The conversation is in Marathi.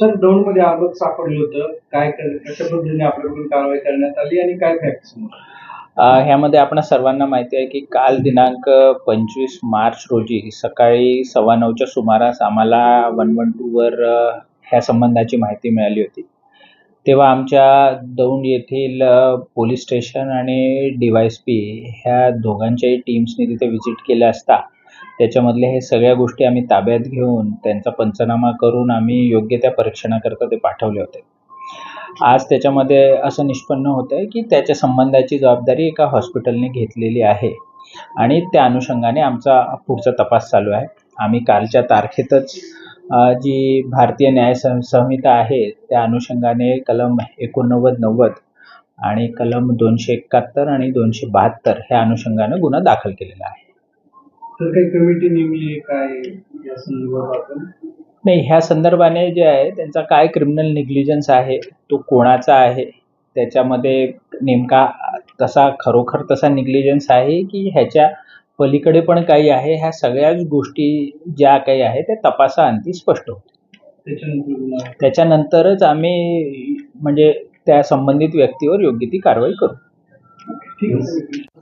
सर दौंडमध्ये आरोप सापडलं होतं. काय कशा पद्धतीने आपल्याकडून कारवाई करण्यात आली आणि काय फॅक्ट ह्यामध्ये आपण सर्वांना माहिती आहे की काल दिनांक पंचवीस मार्च रोजी सकाळी सव्वा नऊच्या सुमारास आम्हाला वन वन टूवर ह्या संबंधाची माहिती मिळाली होती. तेव्हा आमच्या दौंड येथील पोलीस स्टेशन आणि डी वाय एस पी ह्या दोघांच्याही टीम्सनी तिथे व्हिजिट केल्या असता त्याच्यामधल्या हे सगळ्या गोष्टी आम्ही ताब्यात घेऊन त्यांचा पंचनामा करून आम्ही योग्य त्या परीक्षणाकरता ते पाठवले होते. आज त्याच्यामध्ये असं निष्पन्न होतं आहे की त्याच्या संबंधाची जबाबदारी एका हॉस्पिटलने घेतलेली आहे आणि त्या अनुषंगाने आमचा पुढचा तपास चालू आहे. आम्ही कालच्या तारखेतच जी भारतीय न्याय संहिता आहे त्या अनुषंगाने कलम एकोणनव्वद नव्वद आणि कलम दोनशे एकाहत्तर आणि दोनशे बहात्तर ह्या अनुषंगाने गुन्हा दाखल केलेला आहे. तर काही कमिटी नेमली काय या संदर्भात आपण? नाही ह्या संदर्भाने जे आहे त्यांचा काय क्रिमिनल निग्लिजन्स आहे तो कोणाचा आहे त्याच्यामध्ये नेमका तसा खरोखर तसा निग्लिजन्स आहे की ह्याच्या पलीकडे पण काही आहे? ह्या सगळ्याच गोष्टी ज्या काही आहे त्या तपासाअंती स्पष्ट होतील. त्याच्यानंतर गुन्हा त्याच्यानंतरच आम्ही म्हणजे त्या संबंधित व्यक्तीवर योग्य ती कारवाई करू.